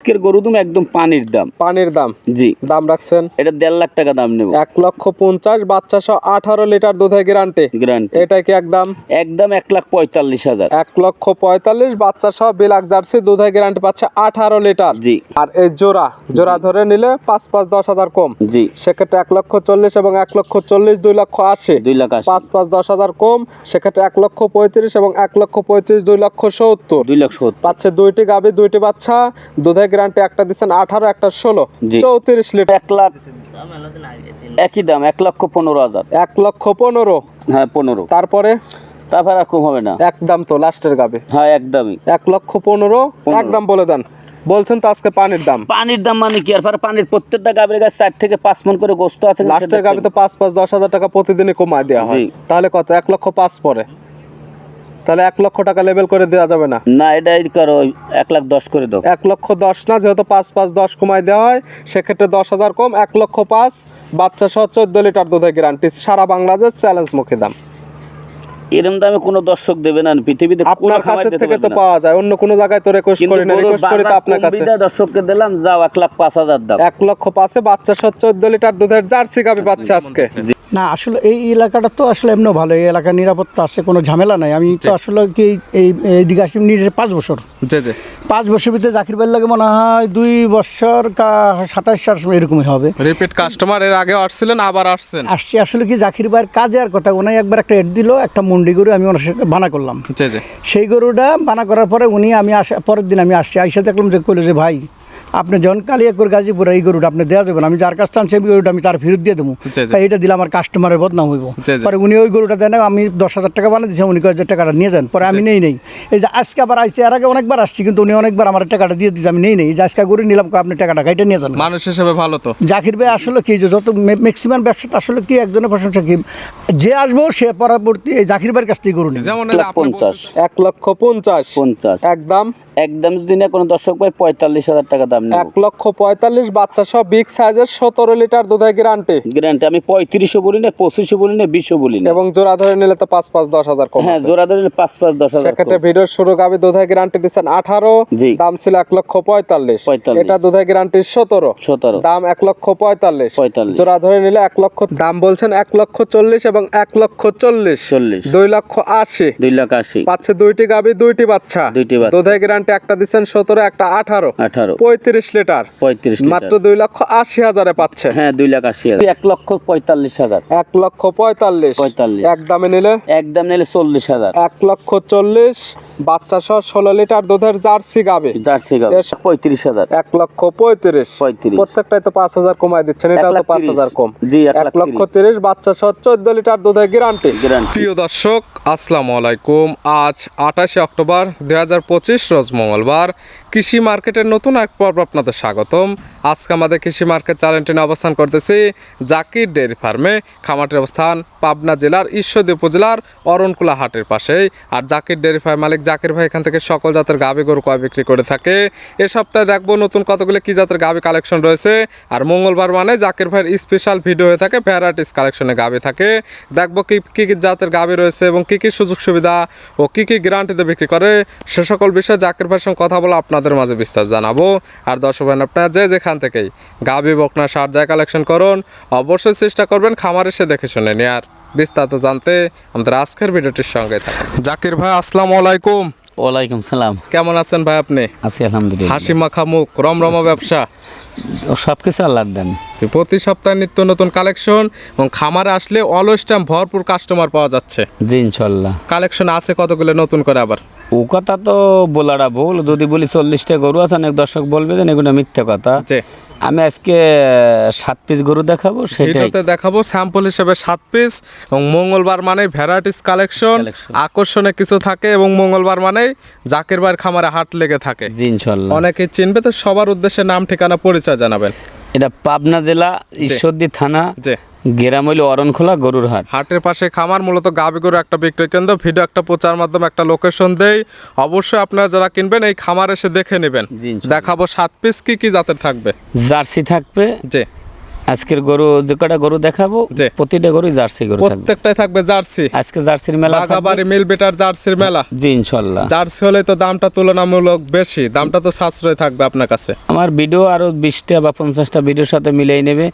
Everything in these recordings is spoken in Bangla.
আজকের গরু তুমি একদম পানির দাম। পানির দাম। জি। দাম রাখছেন? এটা দেড় লাখ টাকা দাম নেব। এক লক্ষ পঞ্চাশ বাচ্চা সহ আঠারো লিটার দুধের গ্যারান্টি গ্যারান্টি এটা কি একদম একদম এক লাখ পঁয়তাল্লিশ হাজার। এক লক্ষ পঁয়তাল্লিশ বাচ্চা সহ বিলাক জার্সি দুধের গ্যারান্টি পাচ্ছে আঠারো লিটার। জি। আর এই জোড়া জোড়া ধরে নিলে পাঁচ পাঁচ দশ হাজার কম। জি। সেক্ষেত্রে এক লক্ষ চল্লিশ এবং এক লক্ষ চল্লিশ দুই লক্ষ আশি। দুই লাখ পাঁচ পাঁচ দশ হাজার কম। সেক্ষেত্রে এক লক্ষ পঁয়ত্রিশ এবং এক লক্ষ পঁয়ত্রিশ দুই লক্ষ সত্তর। দুই লাখ সত্তর। পাচ্ছে দুইটি গাভী দুইটি বাচ্চা। দুধের গ্যারান্টি একটা দিচ্ছেন আঠারো একটা ষোলো। চৌত্রিশ লিটার। এক লাখ একই দাম এক লক্ষ পনেরো হাজার। এক লক্ষ পনেরো। হ্যাঁ পনেরো। তারপরে? তারপর আর কম হবে না। একদম তো লাস্টের গাবে। হ্যাঁ একদমই এক লক্ষ পনেরো একদম বলে দেন। বলছেন তো আজকে পানির দাম। পানির দাম মানে কি? আর পানির প্রত্যেকটা গাবের গাছ চার থেকে পাঁচ মন করে গোস্ত আছে লাস্টের গাবে তো পাঁচ পাঁচ দশ হাজার টাকা প্রতিদিনই কমায় দেওয়া হয়। তাহলে কত? এক লক্ষ পাঁচ পরে। তাহলে এক লক্ষ টাকা লেভেল করে দেওয়া যাবে না? না এটাই করো এক লাখ দশ করে দাও। এক লক্ষ দশ না যেহেতু পাঁচ পাঁচ দশ কমায় দেওয়া হয় সেক্ষেত্রে দশ হাজার কম এক লক্ষ পাঁচ বাচ্চা সহ চোদ্দ লিটার দুধের গ্যারান্টি সারা বাংলাদেশ চ্যালেঞ্জ মুখে দাম। এরম দামে কোনো দর্শক দেবে না পৃথিবীতে আপনার কাছে থেকে তো পাওয়া যায় অন্য কোনো জায়গায় তো রিকোয়েস্ট করি না রিকোয়েস্ট করি তো আপনার কাছে। বিধায় দর্শককে দিলাম যাও এক লাখ পাঁচ হাজার দাম এক লক্ষ পাঁচে বাচ্চা সহ চোদ্দ লিটার দুধের জার্সি গাবি পাচ্ছে আজকে। না আসলে এই এলাকাটা তো আসলে এমনিও ভালো এই এলাকার নিরাপত্তা আছে কোনো ঝামেলা নাই। আমি তো আসলে কি এই এইদিকে আসি নিজে পাঁচ বছর। জি জি। পাঁচ বছর ভিতরে জাকির বাড়ির লাগে মনে হয় দুই বছর কা সাতাশ সাল এরকমই হবে। রিপিট কাস্টমার এর আগে আসছিলেন আবার আসছেন। আসছি আসলে কি জাকির ভাইয়ের কাজে আর কথা উনি একবার একটা এড দিল একটা মুন্ডি গরু আমি ওনার সাথে বানা করলাম। সেই গরুটা বানা করার পরে উনি আমি আসা পরের দিন আমি আসছি আইসা দেখলাম যে কইলো যে ভাই আপনি যখন কালিয়াকুর গাজীপুর এই গরুটা আপনি দেওয়া যাবেন আমি যার কাছ থেকে আনছি, গরুটা আমি তার ফেরত দিয়ে দেবো। এটা দিলে আমার কাস্টমারের বদনাম হইব। পরে উনি ওই গরুটা দেন আমি দশ হাজার টাকা বানিয়ে দিয়েছি উনি কয় যে টাকাটা নিয়ে যান। পরে আমি নেই নেই। এই যে আজকে আবার আইসি এর আগে অনেকবার আসছি কিন্তু উনি অনেকবার আমার টাকাটা দিয়ে দিয়েছে আমি নেই নেই। যে আজকে গরু নিলাম আপনি টাকাটা খাইটা নিয়ে যান। মানুষ হিসেবে ভালো তো। জাকির ভাই আসলে কি যে যত ম্যাক্সিমাম ব্যবসাটা আসলে কি একজনের প্রশংসা কি? যে আসব সে পরবর্তী এই জাকির ভাইয়ের কাছ থেকে গরু নেবে। যেমন পঞ্চাশ। এক লক্ষ পঞ্চাশ। পঞ্চাশ। একদম। একদম যদি না কোনো দর্শক ভাই পঁয়তাল্লিশ হাজার টাকা দাম এক লক্ষ পঁয়তাল্লিশ বাচ্চা সহ বিগ সাইজের সতেরো লিটার দুধের গ্যারান্টি গ্যারান্টি আমি পঁয়ত্রিশও বলি না পঁচিশও বলি না বিশও বলি না এবং জোড়া ধরে নিলে তো পাঁচ পাঁচ দশ হাজার কম হ্যাঁ জোড়া ধরে পাঁচ পাঁচ দশ হাজার সেক্ষেত্রে ভিডিওর শুরু গাবি দুধের গ্যারান্টি দিচ্ছেন আঠারো দাম ছিল এক লক্ষ পঁয়তাল্লিশ। 45 এটা দুধের গ্যারান্টি সতেরো। সতেরো। দাম এক লক্ষ পঁয়তাল্লিশ। 45 জোড়া ধরে নিলে এক লক্ষ দাম বলছেন এক লক্ষ চল্লিশ এবং এক লক্ষ চল্লিশ। চল্লিশ। দুই লক্ষ আশি। দুই লাখ আশি। পাচ্ছে দুইটি গাবি দুইটি বাচ্চা। দুইটি বাচ্চা। দুধের গ্যারান্টি একটা দিচ্ছেন সতেরো একটা আঠারো। আঠারো। পঁয়ত্রিশ লিটার। পঁয়ত্রিশ মাত্র দুই লক্ষ আশি হাজারে পাচ্ছে। হ্যাঁ দুই লাখ আশি হাজার। এক লক্ষ পঁয়তাল্লিশ হাজার। এক লক্ষ পঁয়তাল্লিশ। 45 এক দামে নিলে? একদম নিলে চল্লিশ হাজার। এক লক্ষ চল্লিশ। বাচ্চা সহ ষোলো লিটার দুধের জার্সি গাবে। জার্সি গাবে। পঁয়ত্রিশ হাজার। এক লক্ষ পঁয়ত্রিশ। পঁয়ত্রিশ। প্রত্যেকটাই তো পাঁচ হাজার কমাই দিচ্ছেন। এক এটাও তো পাঁচ হাজার কম। জি, এক এক লক্ষ তিরিশ। বাচ্চা সহ চোদ্দ লিটার দুধের গ্যারান্টি গ্যারান্টি প্রিয় দর্শক আসসালামু আলাইকুম। আজ আঠাশে অক্টোবর দুই হাজার পঁচিশ রোজ মঙ্গলবার। কৃষি মার্কেটের নতুন এক পর্ব আপনাদের স্বাগতম। আজকে আমাদের কৃষি মার্কেট চ্যানেলটি অবস্থান করতেছি জাকির ডেয়ারি ফার্মে। খামাটের অবস্থান পাবনা জেলার ঈশ্বরদী উপজেলার অরণকুলা হাটের পাশেই। আর জাকির ডেয়ারি ফার্ম মালিক জাকির ভাই এখান থেকে সকল জাতের গাভী গরু কয় বিক্রি করে থাকে। এ সপ্তাহে দেখব নতুন কতগুলো কি জাতের গাভী কালেকশন রয়েছে। আর মঙ্গলবার মানে জাকির ভাইয়ের স্পেশাল ভিডিও হয়ে থাকে ভ্যারাইটিস কালেকশনে গাভী থাকে। দেখব কি কি কি জাতের গাভী রয়েছে এবং কী কী সুযোগ সুবিধা ও কী, কি গ্যারান্টিতে বিক্রি করে। সে সকল বিষয়ে জাকির ভাইয়ের সঙ্গে কথা বলে আপনাদের মাঝে বিস্তার জানাব। আর দর্শক ভাই আপনারা যে যেখান থেকেই গাবি, বকনা, সার যায় কালেকশন করুন, অবশ্যই চেষ্টা করবেন খামার এসে দেখে শুনে নেয়ার। বিস্তারিত জানতে আমাদের আজকের ভিডিওটির সঙ্গে থাকুন। জাকির ভাই, আসসালামু আলাইকুম। ওয়ালাইকুম সালাম। কেমন আছেন ভাই আপনি? আছি আলহামদুলিল্লাহ। হাসি মাখা মুখ রমরমা ব্যবসা? সব কিছু আল্লাহর দেন। প্রতি সপ্তাহে নিত্য নতুন কালেকশন এবং খামারে আসলে অলওয়েজ টাইম ভরপুর কাস্টমার পাওয়া যাচ্ছে। জি ইনশাল্লাহ কালেকশন আছে কতগুলো নতুন করে আবার? ও কথা তো বলাটা ভুল। যদি বলি চল্লিশটা গরু আছে অনেক দর্শক বলবে যে এগুলো মিথ্যে কথা। আমি আজকে সাত পিস গরু দেখাবো সেটাতে দেখাবো স্যাম্পল হিসেবে সাত পিস এবং মঙ্গলবার মানে ভ্যারাইটিস কালেকশন আকর্ষণে কিছু থাকে এবং মঙ্গলবার মানে জাকের বাইর খামারে হাট লেগে থাকে। জি ইনশাল্লাহ। অনেকে চিনবে তো সবার উদ্দেশ্যে নাম ঠিকানা পরিচয় জানাবেন। এটা পাবনা জেলা ঈশ্বরদী থানা গেরাম হইল অরণখোলা গরুর হাট হাটের পাশে খামার মূলত গাবি গরু একটা বিক্রয় কেন্দ্র। ভিডিও একটা প্রচার মাধ্যমে একটা লোকেশন দেই। অবশ্যই আপনারা যারা কিনবেন এই খামার এসে দেখে নেবেন। দেখাবো সাত পিস কি কি জাতের থাকবে। জার্সি থাকবে। যে আজকের গরু যে কটা গরু দেখাবো। প্রতিটা গরু জার্সি গরু প্রত্যেকটাই থাকবে জার্সি। আজকে জার্সির মেলা। বাঘাবাড়ি মিল বেটার জার্সির মেলা। জি ইনশাল্লাহ। জার্সি হলে তো দামটা তুলনামূলক বেশি দামটা তো সাশ্রয় থাকবে আপনার কাছে। আমার ভিডিও আরও বিশটা বা পঞ্চাশটা ভিডিওর সাথে মিলিয়ে নেবে।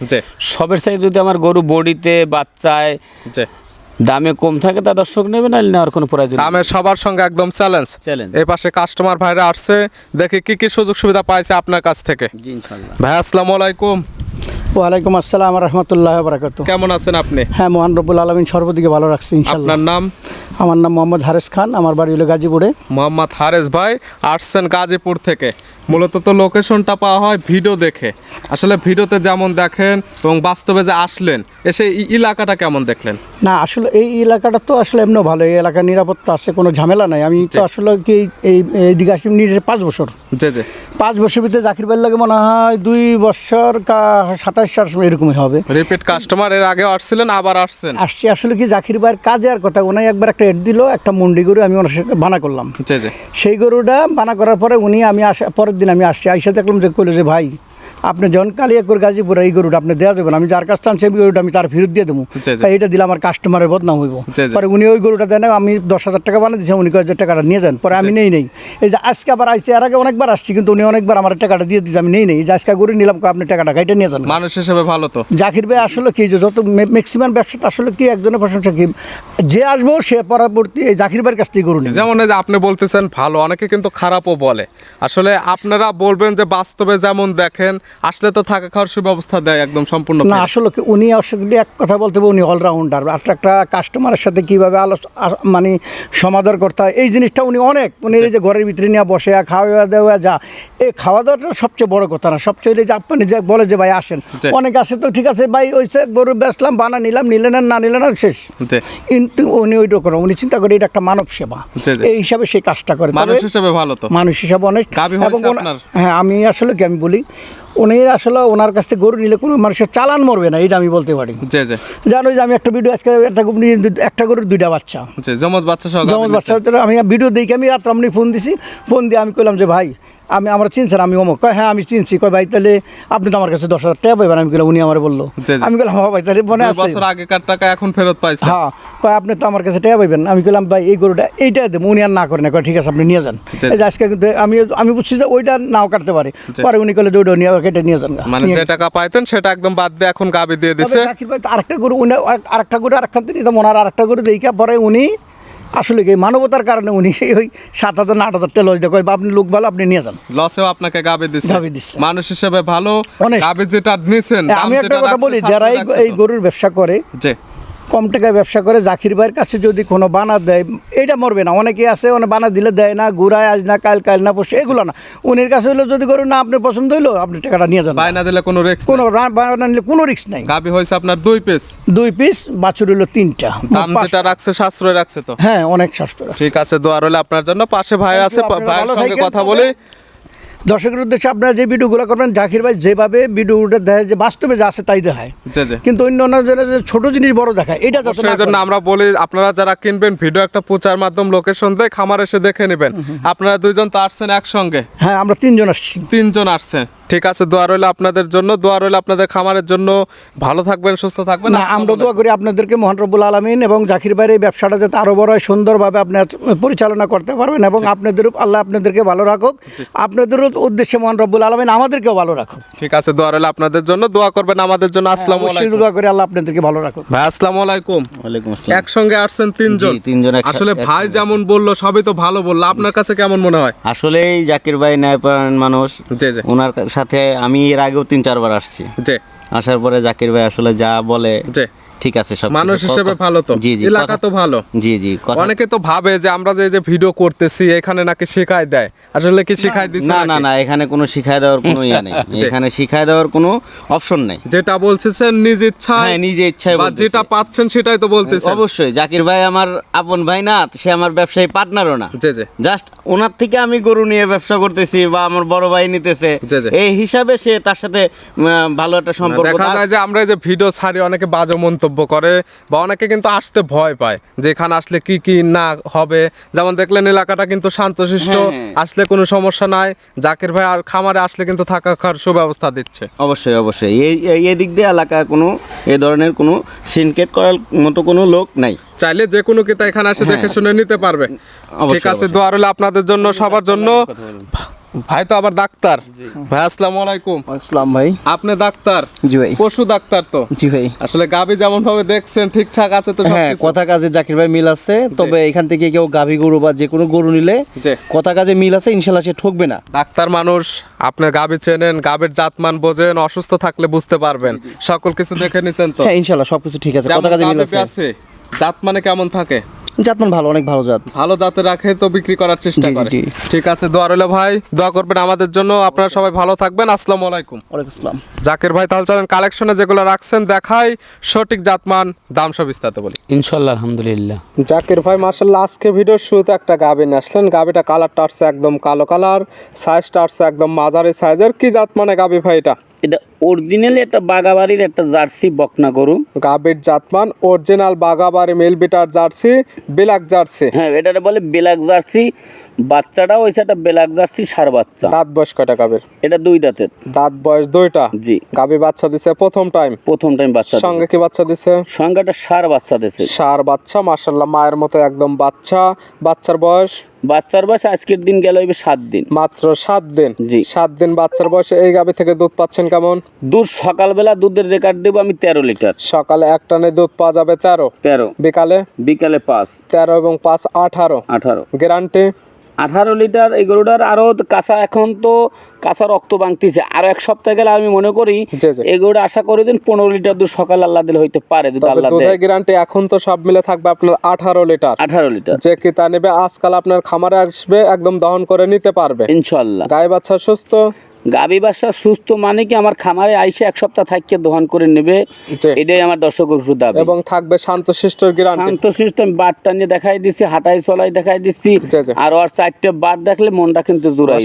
সবের সাথে যদি আমার গরু বডিতে বাচ্চায় দামে কম থাকে তা দর্শক নেবে না নেওয়ার কোনো প্রয়োজন। দামের সবার সঙ্গে একদম চ্যালেঞ্জ। Challenge। এই পাশে কাস্টমার ভাইরা আসছে দেখে কি কি সুযোগ সুবিধা পাইছে আপনার কাছ থেকে। ভাই আসসালামু আলাইকুম। ওয়ালাইকুম আসসালাম রহমতুল্লাহ বারাকাতু কেমন আছেন আপনি? হ্যাঁ মোহান রব্বুল আলমিন সর্বদিকে ভালো রাখছি ইনশাল্লাহ আপনার নাম? আমার নাম মোহাম্মদ হারেস খান আমার বাড়ি হলো গাজীপুরে। মোহাম্মদ হারেস ভাই আসছেন গাজীপুর থেকে। মূলত তো লোকেশনটা পাওয়া হয় ভিডিও দেখে। আসলে ভিডিওতে যেমন দেখেন এবং বাস্তবে যে আসলেন এসে এই এলাকাটা কেমন দেখলেন? না আসলে এই এলাকাটা তো আসলে এমনিও ভালো এই এলাকার নিরাপত্তা আছে কোনো ঝামেলা নাই। আমি তো আসলে কি এই এই দিকে আসি নিজে পাঁচ বছর। জি জি। পাঁচ বছর ভিতরে জাকির বাড়ির লাগে মনে হয় দুই বছর কা সাতাশ সাল এরকমই হবে। রিপিট কাস্টমার এর আগেও আসছিলেন আবার আসছেন। আসছি আসলে কি জাকির ভাইয়ের কাজে আর কথা ওনাই একবার একটা এড দিল একটা মুন্ডি গরু আমি ওনার সাথে বানা করলাম। জি জি। সেই গরুটা বানা করার পরে উনি আমি আসা পরের দিন আমি আসছি আইসা দেখলাম যে কইলো যে ভাই আপনি যখন কালিয়াকুর গাজীপুর এই গরুটা আপনি দেওয়া যাবেন আমি যার কাছ সেই গরুটা আমি তার ফেরত দিয়ে দেবো। এটা দিলে আমার কাস্টমারের বদনাম হইব। পরে উনি ওই গরুটা দেন আমি দশ হাজার টাকা বানিয়ে দিয়েছি উনি কয় হাজার টাকাটা নিয়ে যান। পরে আমি নেই নেই। এই যে আজকে আবার আইসি এর আগে অনেকবার আসছি কিন্তু উনি অনেকবার আমার টাকাটা দিয়ে দিয়েছে আমি নেই নেই। যে আজকে গরু নিলাম আপনি টাকাটা খাইটা নিয়ে যান। মানুষ হিসেবে ভালো তো। জাকির ভাই আসলে কি যে যত ম্যাক্সিমাম ব্যবসাটা আসলে কি একজনের প্রশংসা কি? যে আসব সে পরবর্তী এই জাকির ভাইয়ের কাছ থেকে গরু যেমন আপনি বলতেছেন ভালো। অনেকে কিন্তু খারাপও বলে। আসলে আপনারা বলবেন যে বাস্তবে যেমন দেখেন আসলে তো থাকা খাওয়ার সুব্যবস্থা দেয় একদম সম্পূর্ণ না আসলে উনি আসলে এক কথা বলতে উনি অলরাউন্ডার আর একটা কাস্টমারের সাথে কীভাবে আলো মানে সমাধান করতে হয় এই জিনিসটা উনি অনেক উনি এই যে ঘরের ভিতরে নিয়ে বসে খাওয়া দাওয়া যা এই খাওয়া দাওয়াটা সবচেয়ে বড় কথা না। সবচেয়ে যে আপনি যে বলে যে ভাই আসেন। অনেক আসে তো ঠিক আছে ভাই ওইসে গরু বেচলাম বানা নিলাম নিলেন আর না নিলেন শেষ। কিন্তু উনি ওইটা করেন উনি চিন্তা করে এটা একটা মানব সেবা। এই হিসাবে সেই কাজটা করে। মানুষ হিসেবে ভালো তো। মানুষ হিসাবে অনেক এবং হ্যাঁ আমি আসলে কি আমি বলি উনি আসলে ওনার কাছ থেকে গরু নিলে কোনো মানুষের চালান মরবে না এটা আমি বলতে পারি। জি জি। জানো যে আমি একটা ভিডিও আজকে একটা একটা গরুর দুইটা বাচ্চা। জি জমজ বাচ্চা সহ জমজ বাচ্চা আমি ভিডিও দেখি আমি রাত্রে আপনি ফোন দিছি ফোন দিয়ে আমি কইলাম যে ভাই আমি আমার চিনছেন আমি অমুক। কয় হ্যাঁ আমি চিনছি। কয় ভাই তাহলে আপনি তো আমার কাছে দশ হাজার টাকা পাইবেন আমি কইলাম উনি আমার বলল। আমি কইলাম হ্যাঁ ভাই তাহলে মনে আছে। আগেকার টাকা এখন ফেরত পাইছে। হ্যাঁ কয় আপনি তো আমার কাছে টাকা পাইবেন। আমি কইলাম ভাই এই গরুটা এইটা দেবো উনি আর না করেন কয় ঠিক আছে আপনি নিয়ে যান। এই যে আজকে কিন্তু আমি আমি বুঝছি যে ওইটা নাও কাটতে পারে। পরে উনি কইলে যে ওইটা নিয়ে কেটে নিয়ে যান। মানে যে টাকা পাইতেন সেটা একদম বাদ দিয়ে এখন গাবি দিয়ে দিছে। আরেকটা গরু উনি আর- আরেকটা গরু আরেকখান থেকে নিতাম ওনার আরেকটা গরু দেখা পরে উনি আসলে কি মানবতার কারণে উনি ওই সাত হাজার আট হাজার লস বা আপনি লোক ভালো আপনি নিয়ে যান। লসেও আপনাকে গাবে দিচ্ছে গাবে দিচ্ছে। মানুষ হিসেবে ভালো অনেক। গাবি যেটা নিছেন আমি একটা কথা বলি যারা এই-। গরুর ব্যবসা করে কম টাকায় ব্যবসা করে জাকির ভাইয়ের কাছে যদি কোনো বানা দেয় এটা মরবে না। অনেকে আছে অনেক বানা দিলে দেয় না ঘুরায় আজ না কাল কাল না পরশু এগুলো না। উনির কাছে হইল যদি গরু না আপনার পছন্দ হইল আপনি টাকাটা নিয়ে যান। বায়না দিলে কোনো রিস্ক কোনো বানা নিলে কোনো রিস্ক নাই। গাবি হয়েছে আপনার দুই পিস দুই পিস বাছুর হইল তিনটা। দাম যেটা রাখছে সাশ্রয় রাখছে তো। হ্যাঁ অনেক সাশ্রয়। ঠিক আছে দোয়া রইলে আপনার জন্য। পাশে ভাই আছে ভাইয়ের সঙ্গে কথা বলি। দর্শকের উদ্দেশ্যে আপনারা যে ভিডিওগুলো করবেন জাকির ভাই যেভাবে ভিডিওটা দেখায় যে বাস্তবে যা আছে তাই দেখায়। জি জি। কিন্তু অন্য অন্য যে ছোট জিনিস বড় দেখায় এটা যাতে জন্য আমরা বলি আপনারা যারা কিনবেন ভিডিও একটা প্রচার মাধ্যম লোকেশন দিয়ে খামার এসে দেখে নেবেন। আপনারা দুইজন তো আসছেন একসঙ্গে? হ্যাঁ আমরা তিনজন আসছি। তিনজন আসছেন। ঠিক আছে দোয়া রইলে আপনাদের জন্য দোয়া রইলে আপনাদের খামারের জন্য। ভালো থাকবেন সুস্থ থাকবেন না আমরা দোয়া করি আপনাদেরকে মহান রব্বুল আলমিন এবং জাকির ভাইয়ের এই ব্যবসাটা যাতে আরও বড় হয় সুন্দরভাবে আপনি পরিচালনা করতে পারবেন এবং আপনাদের আল্লাহ আপনাদেরকে ভালো রাখুক। আপনাদেরও উদ্দেশ্যে মোহন রব্বুল আলমিন আমাদেরকেও ভালো রাখুন ঠিক আছে দোয়া রইলে আপনাদের জন্য দোয়া করবেন আমাদের জন্য। আসসালামু অবশ্যই আলাইকুম। দোয়া করে আল্লাহ আপনাদেরকে ভালো রাখুক। ভাই আসসালামু আলাইকুম। ওয়ালাইকুম আসসালাম। একসঙ্গে আসছেন তিনজন। জি, তিনজন আসলে ভাই যেমন বলল সবই তো ভালো বলল। আপনার কাছে কেমন মনে হয়? আসলেই জাকির ভাই ন্যায়পরায়ণ মানুষ। জি জি। ওনার সাথে আমি এর আগেও তিন চারবার আসছি। জি। আসার পরে জাকির ভাই আসলে যা বলে জি। ঠিক আছে সব মানুষ হিসেবে ভালো তো। জি জি এলাকা তো ভালো। জি জি অনেকে তো ভাবে যে আমরা যে যে ভিডিও করতেছি এখানে নাকি শেখায় দেয়। আসলে কি শেখায় দিচ্ছে না না না এখানে কোনো শিখায় দেওয়ার কোনো ইয়া নেই। এখানে শিখায় দেওয়ার কোনো অপশন নেই। যেটা বলছেন নিজ ইচ্ছা হ্যাঁ নিজে ইচ্ছায় বা যেটা পাচ্ছেন সেটাই তো বলতেছেন। অবশ্যই জাকির ভাই আমার আপন ভাই না সে আমার ব্যবসায়ী পার্টনারও না। জি জি। জাস্ট ওনার থেকে আমি গরু নিয়ে ব্যবসা করতেছি বা আমার বড় ভাই নিতেছে। এই হিসাবে সে তার সাথে ভালো একটা সম্পর্ক দেখা যায় যে আমরা যে ভিডিও ছাড়ি অনেকে বাজে মন্তব্য মন্তব্য করে বা অনেকে কিন্তু আসতে ভয় পায় যে এখানে আসলে কি কি না হবে। যেমন দেখলেন এলাকাটা কিন্তু শান্তশিষ্ট হ্যাঁ, হ্যাঁ। আসলে কোনো সমস্যা নাই। জাকির ভাই আর খামারে আসলে কিন্তু থাকা খাওয়ার সুব্যবস্থা দিচ্ছে। অবশ্যই অবশ্যই। এই এই- এই দিক দিয়ে এলাকা কোনো এ ধরনের কোনো সিনকেট করার মতো কোনো লোক নাই। চাইলে যে কোনো কিতা এখানে আসে দেখে শুনে নিতে পারবে। ঠিক আছে অবশ্যই। দোয়া রইল আপনাদের জন্য সবার জন্য। ভাই তো আবার ডাক্তার। ভাই আসসালামু আলাইকুম। আসসালাম ভাই। আপনি ডাক্তার? জি ভাই। পশু ডাক্তার তো? জি ভাই। আসলে গাবি যেমন ভাবে দেখছেন ঠিকঠাক আছে তো হ্যাঁ কথা কাজে জাকির ভাই মিল আছে তবে এখান থেকে কেউ গাভী গরু বা যে কোনো গরু নিলে কথা কাজে মিল আছে ইনশাল্লাহ সে ঠকবে না। ডাক্তার মানুষ আপনি গাবি চেনেন গাবির জাতমান বোঝেন অসুস্থ থাকলে বুঝতে পারবেন। সকল কিছু দেখে নিছেন তো? হ্যাঁ ইনশাল্লাহ সবকিছু ঠিক আছে কথা কাজে মিল আছে। জাত মানে কেমন থাকে? জাতমান ভালো অনেক ভালো জাত। ভালো জাতে রাখে তো বিক্রি করার চেষ্টা করে। জি। ঠিক আছে দোয়া রইল ভাই দোয়া করবেন আমাদের জন্য। আপনারা সবাই ভালো থাকবেন আসসালামু আলাইকুম। ওয়ালাইকুম আসসালাম। জাকির ভাই তাহলে চলেন কালেকশনে যেগুলো রাখছেন দেখাই সঠিক জাতমান দাম সব বিস্তারিত বলি। ইনশাল্লাহ আলহামদুলিল্লাহ। জাকির ভাই মার্শাল্লাহ আজকে ভিডিওর শুরুতে একটা গাবি নিয়ে আসলেন। গাবিটা কালারটা আসছে একদম কালো কালার সাইজটা আসছে একদম মাঝারি সাইজের কি জাত মানে গাবি ভাই এটা? এটা অরিজিনালি একটা বাগাবাড়ির একটা জার্সি বকনা গরু। গাবের জাতমান original Bagabari Milk Vita Jersey black Jersey. হ্যাঁ এটা বলে বেলাক জার্সি। বাচ্চাটাও হয়েছে একটা বেলাক জার্সি সার বাচ্চা। দাঁত বয়স কয়টা গাবের এটা দুই দাঁতের। দাঁত বয়স দুইটা? জি। গাবি বাচ্চা দিছে প্রথম টাইম প্রথম টাইম বাচ্চা সঙ্গে কি বাচ্চা দিছে? সঙ্গে একটা সার বাচ্চা দিছে। সার বাচ্চা মার্শাল্লাহ মায়ের মতো একদম বাচ্চা। বাচ্চার বয়স? বাচ্চার বয়স আজকের দিন গেল হইবে সাত দিন। মাত্র সাত দিন? জি। সাত দিন বাচ্চার বয়সে এই গাবি থেকে দুধ পাচ্ছেন কেমন? দুধ সকালবেলা দুধের রেকর্ড দেবো আমি তেরো লিটার। সকালে এক টানে দুধ পাওয়া যাবে তেরো। তেরো। বিকালে? বিকালে পাঁচ। তেরো এবং পাঁচ আঠারো। আঠারো। গ্যারান্টি? আঠারো লিটার এই গরুটার আরও কাঁচা এখন তো কাঁচা রক্ত বাংতিছে আরও এক সপ্তাহ গেলে আমি মনে করি। এই গরুটা আশা করে দিন পনেরো লিটার দুধ সকাল আল্লাহ দিলে হইতে পারে যদি আল্লাহ দেয়। গ্যারান্টি এখন তো সব মিলে থাকবে আপনার আঠারো লিটার। আঠারো লিটার। যে কি তা নেবে আজকাল আপনার খামারে আসবে একদম দহন করে নিতে পারবে। ইনশাল্লাহ গায়ে বাচ্চা সুস্থ। গাবি বাচ্চা সুস্থ মানে কি আমার খামারে আইসে এক সপ্তাহ থাকিয়ে দহন করে নেবে? এটাই আমার দর্শকের উপর দাবি। এবং থাকবে শান্তশিষ্টর গ্যারান্টি। শান্ত সিস্টেম বারটা নিয়ে দেখাই দিচ্ছি হাঁটাই চলাই দেখাই দিচ্ছি। আর ওর চারটে বার দেখলে মনটা কিন্তু জুড়াই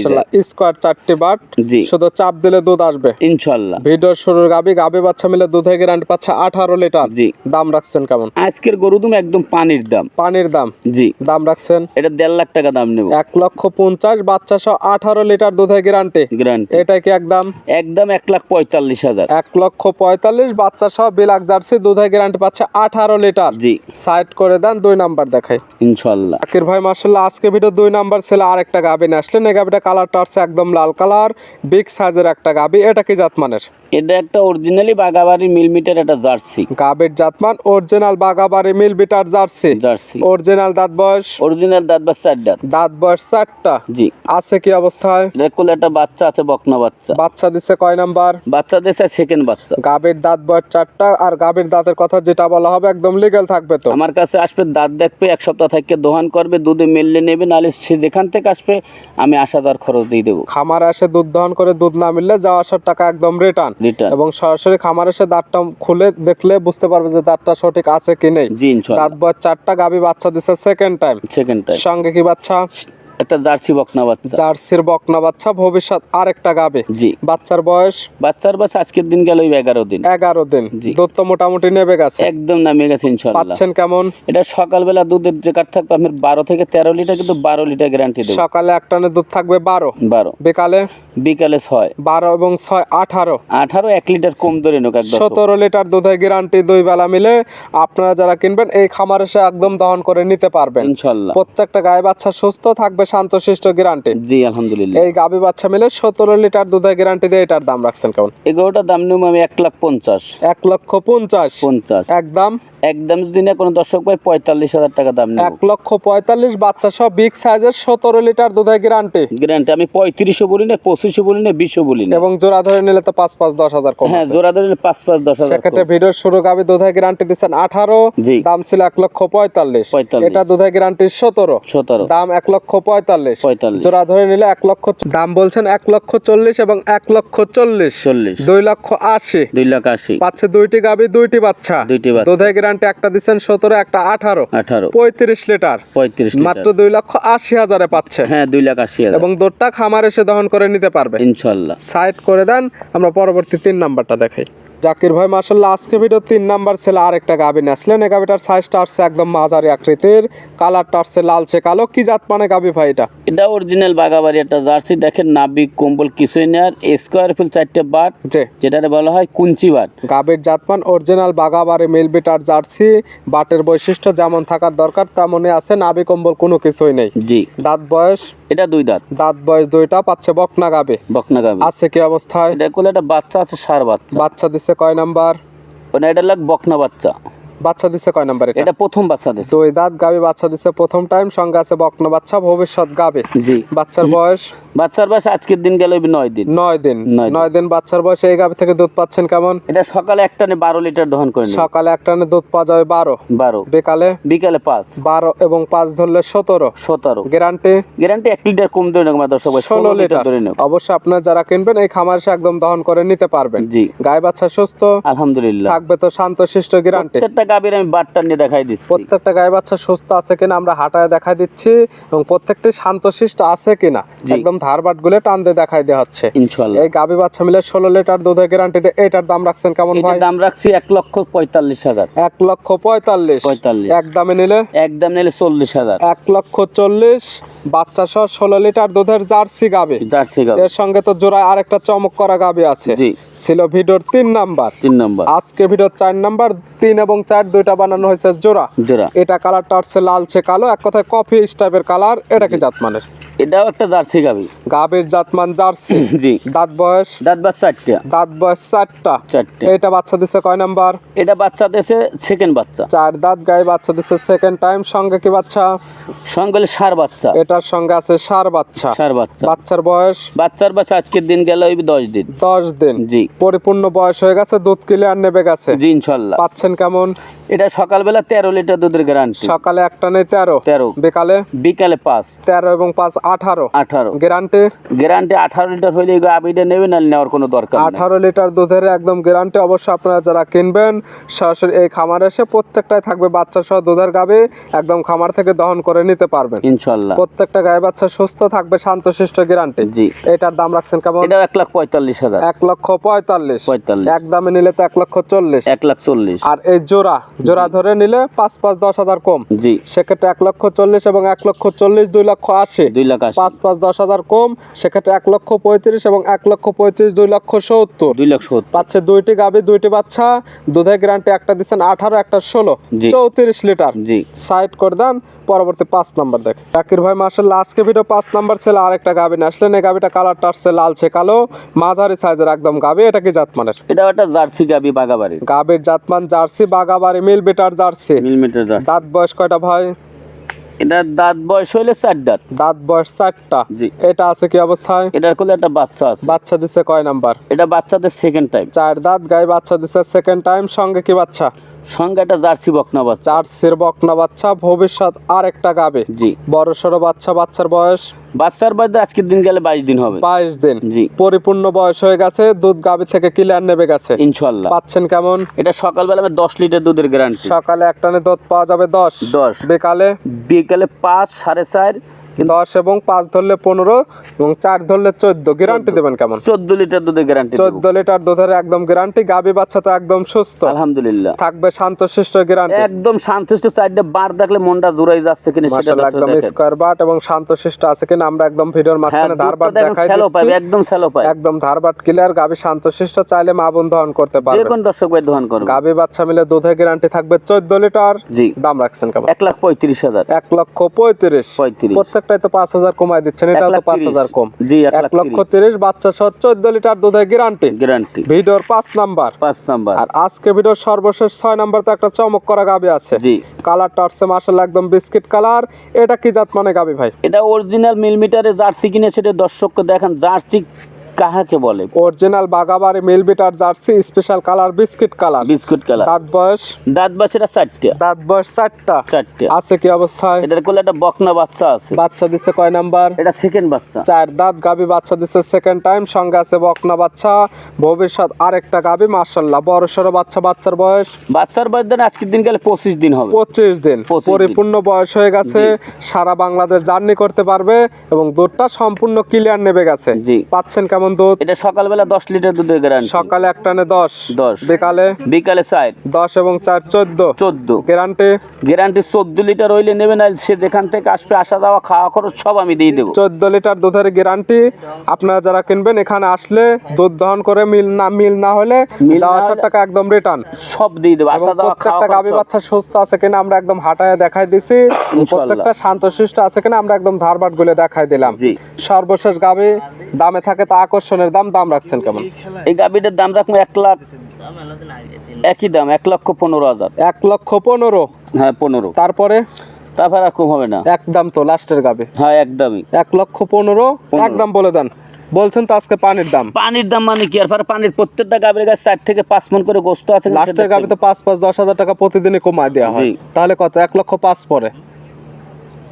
স্কোয়ার চারটি বাট জি। শুধু চাপ দিলে দুধ আসবে। ইনশাল্লাহ ভিডিওর শুরুর গাবি গাবি বাচ্চা মিলে দুধের গ্যারান্টি পাচ্ছে আঠারো লিটার। জি। দাম রাখছেন কেমন? আজকের গরু তুমি একদম পানির দাম। পানির দাম। জি। দাম রাখছেন? এটা দেড় লাখ টাকা দাম নেব। এক লক্ষ পঞ্চাশ বাচ্চা সহ আঠারো লিটার দুধের গ্যারান্টি। গ্যারান্টি। এটা কি একদম? একদম এক লাখ পঁয়তাল্লিশ হাজার। এক লক্ষ পঁয়তাল্লিশ বাচ্চা সহ বিলাক জার্সি দুধের গ্যারান্টি পাচ্ছে আঠারো লিটার। জি। সাইড করে দেন দুই নাম্বার দেখাই। ইনশাল্লাহ। আকির ভাই মার্শাল্লাহ আজকে ভিডিও দুই নাম্বার ছেলে আর একটা গাবি নিয়ে আসলেন। এই গাবিটা কালারটা আসছে একদম লাল কালার বিগ সাইজের একটা গাবি। এটা কি জাতমানের? এটা একটা অরিজিনালি বাগাবাড়ি মিলমিটার একটা জার্সি। গাবির জাতমান অরিজিনাল বাগাবাড়ি মিল বিটার জার্সি। জার্সি। অরিজিনাল দাঁত বয়স? অরিজিনাল দাঁত বা চার দাঁত। দাঁত বয়স চারটা। জি। আছে কি অবস্থায়? এটা কোলে একটা বাচ্চা আছে বকনা বাচ্চা। বাচ্চা দিছে কয় নাম্বার? বাচ্চা দেশে সেকেন্ড বাচ্চা। গাবির দাঁত বয়স চারটা আর গাবির দাঁতের কথা যেটা বলা হবে একদম লিগেল থাকবে তো। আমার কাছে আসবে দাঁত দেখবে এক সপ্তাহ থেকে দোহান করবে দুধে মেললে নেবে নাহলে সে যেখান থেকে আসবে আমি আসা তার খরচ দিয়ে দেবো। খামারে এসে দুধ দহন করে দুধ না মিললে যাওয়া আসার টাকা একদম রিটার্ন রিটার্ন এবং সরাসরি খামারে এসে দাঁতটা খুলে দেখলে বুঝতে পারবে যে দাঁতটা সঠিক আছে কি নেই। জি দাঁত বয়স চারটা গাবি বাচ্চা দিছে সেকেন্ড টাইম সেকেন্ড টাইম সঙ্গে কি বাচ্চা? একটা জার্সি বকনা বাচ্চা। জার্সির বকনা বাচ্চা ভবিষ্যৎ আরেকটা গাবে। জি। বাচ্চার বয়স? বাচ্চার বাচ্চা আজকের দিন গেল এগারো দিন। এগারো দিন। জি। দুধ তো মোটামুটি নেবে গেছে। একদম নামে গেছে ইনশাল্লাহ। পাচ্ছেন কেমন? এটা সকালবেলা দুধের রেকার থাকবে আপনার বারো থেকে তেরো লিটার কিন্তু বারো লিটার গ্যারান্টি দেবো। সকালে এক টানে দুধ থাকবে বারো। বারো। বিকালে? বিকালে ছয়। বারো এবং ছয় আঠারো। আঠারো এক লিটার কম ধরে নোক সতেরো লিটার দুধের গ্যারান্টি দুই বেলা মিলে আপনারা যারা কিনবেন এই খামার এসে একদম দহন করে নিতে পারবেন। ইনশাল্লাহ। প্রত্যেকটা গায়ে বাচ্চা সুস্থ থাকবে শান্তশিষ্ট গ্যারান্টি জি আলহামদুলিল্লাহ। এই গাবি বাচ্চা মিলে সতেরো লিটার দুধের গ্যারান্টি দিয়ে এটার দাম রাখছেন কেমন? এগারোটা দাম নেব আমি এক লাখ পঞ্চাশ। এক লক্ষ পঞ্চাশ। পঞ্চাশ। একদম। একদম যদি না কোনো দর্শক ভাই পঁয়তাল্লিশ হাজার টাকা দাম এক লক্ষ পঁয়তাল্লিশ বাচ্চা সব বিগ সাইজের সতেরো লিটার দুধের গ্যারান্টি গ্যারান্টি আমি পঁয়ত্রিশও বলি না পঁচিশও বলি না বিশও বলি না। এবং জোড়া ধরে নিলে তো পাঁচ পাঁচ দশ হাজার কম হ্যাঁ। জোড়া ধরে পাঁচ পাঁচ দশ হাজার সেক্ষেত্রে ভিডিওর শুরু গাবি দুধের গ্যারান্টি দিচ্ছেন আঠারো দাম ছিল এক লক্ষ পঁয়তাল্লিশ। 45 এটা দুধের গ্যারান্টি সতেরো। সতেরো। দাম এক লক্ষ পঁয়তাল্লিশ 45 জোড়া ধরে নিলে এক লক্ষ দাম বলছেন এক লক্ষ চল্লিশ এবং এক লক্ষ চল্লিশ। চল্লিশ। দুই লক্ষ আশি। দুই লাখ আশি। পাচ্ছে দুইটি গাবি দুইটি বাচ্চা। দুইটি। দুধের গ্যারান্টি একটা দিচ্ছেন সতেরো একটা আঠারো। আঠারো। পঁয়ত্রিশ লিটার। পঁয়ত্রিশ মাত্র দুই লক্ষ আশি হাজারে পাচ্ছে। হ্যাঁ দুই লাখ আশি হাজার। এবং দোরটা খামার এসে দহন করে নিতে পারবে। ইনশাল্লাহ। সাইড করে দেন আমরা পরবর্তী তিন নাম্বারটা দেখাই। জাকির ভাই মাসাল্লাহ আজকে ভিডিও তিন নাম্বার ছেলে আরেকটা গাভী আসলেন। এই গাভীটার সাইজটা আসছে একদম মাঝারি আকৃতির কালারটা আসছে লালচে কালো। কি জাত মানে গাভী ভাই এটা? এটা অরিজিনাল বাগাবাড়ি একটা জার্সি। দেখেন নাবিক কম্বল কিছুই নেই আর স্কোয়ার ফিল চারটে বাট যে যেটারে বলা হয় কুঞ্চি বাট গাভীর জাতমান অরিজিনাল বাগাবারে মিলবিটার জার্সি। বাটের বৈশিষ্ট্য যেমন থাকার দরকার তেমনই আছে। নাভি কম্বল কোনো কিছুই নেই। জি। দাঁত বয়স? এটা দুই দাঁত। দাঁত বয়স দুইটা পাচ্ছে বকনা গাবে বকনা গাবে আছে কি অবস্থায়? এটা করলে একটা বাচ্চা আছে সার বাচ্চা। বাচ্চা দিছে কয় নাম্বার? মানে এটা লাগ বকনা বাচ্চা। বাচ্চা দিছে কয় নাম্বার এটা? প্রথম বাচ্চা দিচ্ছে দুই দাঁত গাবে বাচ্চা দিছে প্রথম টাইম সঙ্গে আছে বকনা বাচ্চা ভবিষ্যৎ গাবে। জি। বাচ্চার বয়স? বাচ্চার বয়স আজকের দিন গেল নয় দিন। নয় দিন। নয় দিন। বাচ্চার বয়সে এই গাবে থেকে দুধ পাচ্ছেন কেমন? এটা সকালে একটা নে বারো লিটার দহন করে সকালে একটানে দুধ পাওয়া যাবে বারো। বারো। বিকালে? বিকালে পাঁচ। বারো এবং পাঁচ ধরলে সতেরো। সতেরো। গ্যারান্টি? গ্যারান্টি এক লিটার কম ধরে নেব দর্শক ষোলো লিটার ধরে নেব। অবশ্যই আপনার যারা কিনবেন এই খামার একদম দহন করে নিতে পারবেন। জি। গায়ে বাচ্চা সুস্থ। আলহামদুলিল্লাহ। থাকবে তো শান্ত শিষ্ট গ্যারান্টি গাভীর আমি বাটটা নিয়ে দেখাই দিচ্ছি। প্রত্যেকটা গায়ে বাচ্চা সুস্থ আছে কিনা আমরা হাঁটায় দেখাই দিচ্ছি এবং প্রত্যেকটি শান্তশিষ্ট আছে কিনা। একদম ধারবাট গুলে টান দিয়ে দেখাই দেওয়া হচ্ছে। ইনশাল্লাহ এই গাবি বাচ্চা মিলে ষোলো লিটার দুধের গ্যারান্টি এটার দাম রাখছেন কেমন ভাই? দাম রাখছি এক লক্ষ পঁয়তাল্লিশ হাজার। এক লক্ষ পঁয়তাল্লিশ। পঁয়তাল্লিশ। এক দামে নিলে? একদম নিলে চল্লিশ হাজার। এক লক্ষ চল্লিশ। বাচ্চা সহ ষোলো লিটার দুধের জার্সি গাবে। জার্সি গাভী এর সঙ্গে তো জোড়ায় আরেকটা চমক করা গাবে আছে। ছিল ভিডিওর তিন নাম্বার। তিন নাম্বার। আজকে ভিডিওর চার নাম্বার তিন এবং চার দুইটা বানানো হয়েছে জোড়া। জোড়া। এটা কালারটা আসছে লালচে কালো এক কথায় কফি স্টাইপের কালার এটাকে জাত জাতমানের? এটাও একটা জার্সি গাভী গাবের জাতমান জার্সি। জি। দাঁত বয়স? দাঁত বাচ্চা চারটা। দাঁত বয়স চারটা। চারটা। এটা বাচ্চা দিছে কয় নাম্বার? এটা বাচ্চা দিয়েছে সেকেন্ড বাচ্চা। চার দাঁত গায়ে বাচ্চা দিছে সেকেন্ড টাইম সঙ্গে কি বাচ্চা? সঙ্গে সার বাচ্চা। এটার সঙ্গে আছে সার বাচ্চা। সার বাচ্চা। বাচ্চার বয়স? বাচ্চার বাচ্চা আজকের দিন গেল ওই দশ দিন। দশ দিন। জি। পরিপূর্ণ বয়স হয়ে গেছে দুধ কিলে আর নেবে গেছে। জি ইনশাল্লাহ। পাচ্ছেন কেমন? এটা সকালবেলা তেরো লিটার দুধের গ্যারান্টি সকালে একটা নেই তেরো। তেরো। বিকালে? বিকালে পাঁচ। তেরো এবং পাঁচ আঠারো। আঠারো। গ্যারান্টি গ্যারান্টি আঠারো লিটার হইলে এই আবিটা নেবে না নেওয়ার কোনো দরকার আঠারো লিটার দুধের একদম গ্যারান্টি অবশ্যই আপনারা যারা কিনবেন সরাসরি এই খামারে এসে প্রত্যেকটাই থাকবে বাচ্চা সহ দুধের গাবে একদম খামার থেকে দহন করে নিতে পারবেন। ইনশাল্লাহ। প্রত্যেকটা গায়ে বাচ্চা সুস্থ থাকবে শান্তশিষ্ট গ্যারান্টি জি। এটার দাম রাখছেন কেমন? এটা এক লাখ পঁয়তাল্লিশ হাজার। এক লক্ষ পঁয়তাল্লিশ। পঁয়তাল্লিশ। এক দামে নিলে তো এক লক্ষ চল্লিশ। এক লাখ চল্লিশ। আর এই জোড়া জোড়া ধরে নিলে পাঁচ পাঁচ দশ হাজার কম। জি। সেক্ষেত্রে এক লক্ষ চল্লিশ এবং এক লক্ষ চল্লিশ দুই লক্ষ আশি। দুই লাখ আশি। পাঁচ পাঁচ দশ হাজার কম সেক্ষেত্রে এক লক্ষ পঁয়ত্রিশ এবং এক লক্ষ পঁয়ত্রিশ দুই লক্ষ সত্তর। দুই লাখ সত্তর। পাচ্ছে দুইটি গাভী দুইটি বাচ্চা দুধের গ্যারান্টি একটা দিচ্ছেন আঠারো একটা ষোলো। জি। চৌত্রিশ লিটার। জি। সাইড করে দেন পরবর্তী পাঁচ নাম্বার দেখ জাকির ভাই মার্শাল্লাহ আজকে ভিডিও পাঁচ নাম্বার ছিল আরেকটা গাভী নিয়ে আসলেন। এই গাভীটা কালারটা আসছে লালচে কালো মাঝারি সাইজের একদম গাভী এটা কি জাতমানের? এটা একটা জার্সি গাবি বাগাবাড়ির। গাভীর জাতমান জার্সি বাগাবাড়ি মিল বিটার জার্সি মিলিমিটার জার্সি দাঁত বয়স কয়টা ভাই? এটা দাঁত বয়স হইলে চার দাঁত। দাঁত বয়স চারটা। জি। এটা আছে কি অবস্থায়? এটার কোলে একটা বাচ্চা আছে। বাচ্চা দিছে কয় নাম্বার? এটা বাচ্চাদের সেকেন্ড টাইম চার দাঁত গায়ে বাচ্চা দিছে সেকেন্ড টাইম সঙ্গে কি বাচ্চা? একটা জার্সি বকনা বাচ্চা। চার সির বকনা বাচ্চা ভবিষ্যৎ আর একটা গাবে। জি। বড় সড়ো বাচ্চা বাচ্চার বয়স? বাচ্চার বয়স আজকের দিন গেলে বাইশ দিন হবে। বাইশ দিন। জি। পরিপূর্ণ বয়স হয়ে গেছে দুধ গাবি থেকে ক্লিয়ার নেবে গেছে। ইনশাল্লাহ। পাচ্ছেন কেমন? এটা সকালবেলা আমি দশ লিটার দুধের গ্যারান্টি সকালে একটানে দুধ পাওয়া যাবে দশ। দশ। বিকালে? বিকালে পাঁচ সাড়ে চার দশ এবং পাঁচ ধরলে পনেরো এবং চার ধরলে চোদ্দ। গ্যারান্টি দেবেন কেমন? চোদ্দ লিটার দুধের গ্যারান্টি চোদ্দ লিটার দুধের একদম গ্যারান্টি গাবি বাচ্চা তো একদম সুস্থ। আলহামদুলিল্লাহ। থাকবে শান্তশিষ্ট গ্যারান্টি একদম শান্তশিষ্ট চারটে বার দেখলে মনটা জুড়াই যাচ্ছে কিনা সেটা একদম। স্কোয়ার বাট এবং শান্তশিষ্ট আছে কিনা আমরা একদম ভিডিওর হ্যাঁ মাঝখানে ধারবাট দুধটা দেখেন দেখাই দিচ্ছি। একদম স্যালো পাবে। একদম ধারবাট ক্লিয়ার গাবি শান্তশিষ্ট চাইলে মা বোন দহন করতে যে পারবে। কোন দর্শক ভাই দোকান করবে। গাবি বাচ্চা মিলে দুধের গ্যারান্টি থাকবে চোদ্দ লিটার। জি। দাম রাখছেন কেমন? এক লাখ পঁয়ত্রিশ হাজার। এক লক্ষ পঁয়ত্রিশ। পঁয়ত্রিশ। প্রত্যেকটাই তো পাঁচ হাজার কমাই দিচ্ছেন এটা তো পাঁচ হাজার কম। জি এক লক্ষ তিরিশ। বাচ্চা সহ চোদ্দ লিটার দুধের গ্যারান্টি গ্যারান্টি ভিডিওর পাঁচ নাম্বার। পাঁচ নাম্বার। আর আজকে ভিডিওর সর্বশেষ ছয় নাম্বার তো একটা চমক করা গাবি আছে। জি। কালারটা আসছে মাসাল্লাহ একদম বিস্কিট কালার। এটা কি জাত মানে গাবি ভাই? এটা অরিজিনাল মিলিমিটারে জার্সি কিনে সেটা দর্শককে দেখান। জার্সি কাহাকে বলে? Original Bagabari Milk Vita Jersey special colour biscuit colour biscuit colour দাঁত বয়স? দাঁত বয়স এটা চারটে। দাঁত বয়স চারটা। চারটে। আছে কি অবস্থায়? এটার কোলে একটা বকনা বাচ্চা আছে। বাচ্চা দিচ্ছে কয় নাম্বার? এটা সেকেন্ড বাচ্চা। চার দাঁত গাবি বাচ্চা দিচ্ছে সেকেন্ড টাইম সঙ্গে আছে বকনা বাচ্চা। ভবিষ্যৎ আরেকটা গাবি মার্শাল্লাহ বড় সড়ো বাচ্চা বাচ্চার বয়স? বাচ্চার বয়স দেন আজকের দিন গেলে পঁচিশ দিন হবে। পঁচিশ দিন। 25 দিন। পরিপূর্ণ বয়স হয়ে গেছে। সারা বাংলাদেশ জার্নি করতে পারবে এবং দুধটা সম্পূর্ণ ক্লিয়ার নেবে গেছে। জি। পাচ্ছেন কেমন দুধ এটা সকালবেলা দশ লিটার দুধের গ্যারান্টি সকালে এক টানে দশ দশ। বিকালে বিকালে চার। দশ এবং চার চোদ্দ। চোদ্দ। গ্যারান্টি গ্যারান্টি চোদ্দ লিটার হইলে নেবে না সে যেখান থেকে আসবে আসা যাওয়া খাওয়া খরচ সব আমি দিয়ে দেবো। চোদ্দ লিটার দুধের গ্যারান্টি আপনারা যারা কিনবেন এখানে আসলে দুধ দহন করে মিল না মিল না হলে আসার টাকা একদম রিটার্ন সব দিয়ে দেবো আসা যাওয়া প্রত্যেকটা গাভী বাচ্চা সুস্থ আছে কিনা আমরা একদম হাঁটায় দেখাই দিছি। প্রত্যেকটা শান্তশিষ্ট আছে কিনা আমরা একদম ধারবাটগুলো দেখাই দিলাম। সর্বশেষ গাভী দামে থাকে তো আকর্ষণের দাম দাম রাখছেন কেমন? এই গাভীটার দাম রাখব এক লাখ একই দাম এক লক্ষ পনেরো হাজার। এক লক্ষ পনেরো। হ্যাঁ পনেরো। তারপরে? তারপর আর কম হবে না। একদম তো লাস্টের গাভী। হ্যাঁ একদমই এক লক্ষ পনেরো একদম বলে দেন। বলছেন তো আজকে পানির দাম। পানির দাম মানে কি? আর পানির প্রত্যেকটা গাভীর গাছ চার থেকে পাঁচ মন করে গোস্ত আছে। লাস্টের সেটা গাভী তো পাঁচ পাঁচ দশ হাজার টাকা প্রতিদিনই কমায় দেওয়া হয়। তাহলে কত? এক লক্ষ পাঁচ পরে।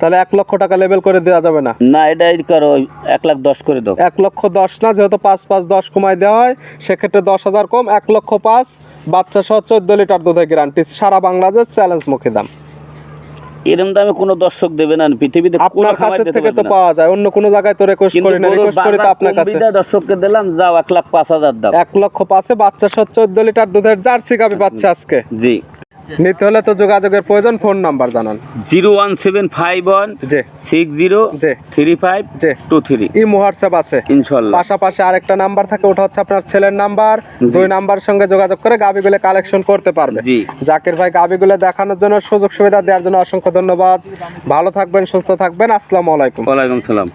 তাহলে এক লক্ষ টাকা লেভেল করে দেওয়া যাবে না। না এটা এই করো এক লাখ দশ করে দাও। এক লক্ষ দশ না যেহেতু পাঁচ পাঁচ দশ কমায় দেওয়া হয় সেক্ষেত্রে দশ হাজার কম এক লক্ষ পাঁচ বাচ্চা সহ চোদ্দ লিটার দুধের গ্যারান্টি সারা বাংলাদেশ চ্যালেঞ্জ মুখী দাম। এরম দামে কোনো দর্শক দেবে না পৃথিবীতে আপনার কাছে থেকে তো পাওয়া যায় অন্য কোনো জায়গায় তো রিকোয়েস্ট করি না রিকোয়েস্ট করি তো আপনার কাছে। দর্শককে দিলাম যাও এক লাখ পাঁচ হাজার দাম এক লক্ষ পাঁচে বাচ্চা সহ চোদ্দ লিটার দুধের জার্সি গাবি পাচ্ছে আজকে। জি। নিতে হলে তো যোগাযোগের প্রয়োজন ফোন নাম্বার জানান। Zero one seven five one জি। সিক্স জিরো জি। থ্রি ফাইভ জি। Two three. ই হোয়াটসঅ্যাপ আছে। ইনশাল্লাহ। পাশাপাশি আরেকটা নাম্বার থাকে ওটা হচ্ছে আপনার ছেলের নাম্বার। দুই নাম্বার সঙ্গে যোগাযোগ করে গাবিগুলো কালেকশন করতে পারবে। জি। জাকির ভাই গাবিগুলো দেখানোর জন্য সুযোগ সুবিধা দেওয়ার জন্য অসংখ্য ধন্যবাদ। ভালো থাকবেন সুস্থ থাকবেন। আসসালামু আলাইকুম। ওয়ালাইকুম সালাম।